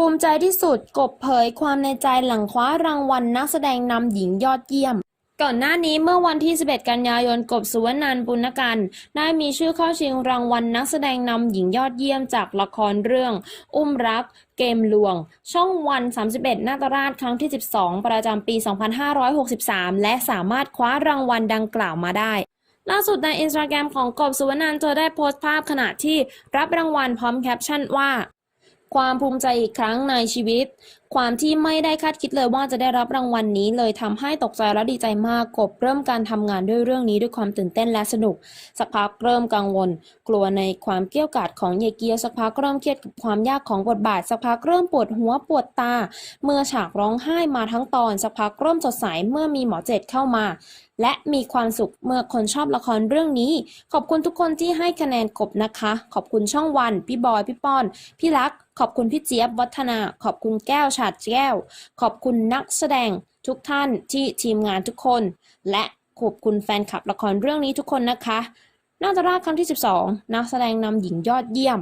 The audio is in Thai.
ภูมิใจที่สุดกบเผยความในใจหลังคว้ารางวัลนักแสดงนำหญิงยอดเยี่ยม ก่อนหน้านี้เมื่อวันที่ 11 กันยายนกบสุวรรณันปุณกันได้มีชื่อเข้าชิงรางวัลนักแสดงนำหญิงยอดเยี่ยมจากละครเรื่อง อุ้มรักเกมลวง ช่องวัน 31 นาตราชครั้งที่ 12 ประจำปี 2563 และสามารถคว้ารางวัลดังกล่าวมาได้ล่าสุดในอินสตาแกรมของกบสุวรรณันเธอได้โพสต์ภาพขณะที่รับรางวัลพร้อมแคปชั่นว่า ความภูมิใจอีกครั้งในชีวิตความที่ไม่ได้คาดคิดเลยว่าจะได้รับรางวัลนี้เลยทำให้ตกใจและดีใจมากกบเริ่มการทำงานด้วยเรื่องนี้ด้วยความตื่นเต้นและสนุก สักพักเริ่มกังวล กลัวในความเกรี้ยวกาดของเยเกียวสักพักเริ่มเครียดกับความยากของบทบาท สักพักเริ่มปวดหัวปวดตา เมื่อฉากร้องไห้มาทั้งตอน สักพักเริ่มสดใสเมื่อมีหมอเจ็ดเข้ามา และมีความสุขเมื่อคนชอบละครเรื่องนี้ ขอบคุณทุกคนที่ให้คะแนนกบนะคะ ขอบคุณช่องวัน พี่บอยพี่ป้อน พี่รัก ขอบคุณพี่เจี๊ยบวัฒนา ขอบคุณแก้วฉาดแก้ว ขอบคุณนักแสดงทุกท่านที่ทีมงานทุกคน และขอบคุณแฟนคลับละครเรื่องนี้ทุกคนนะคะนาตราครั้งที่ 12 นักแสดงนำหญิงยอดเยี่ยม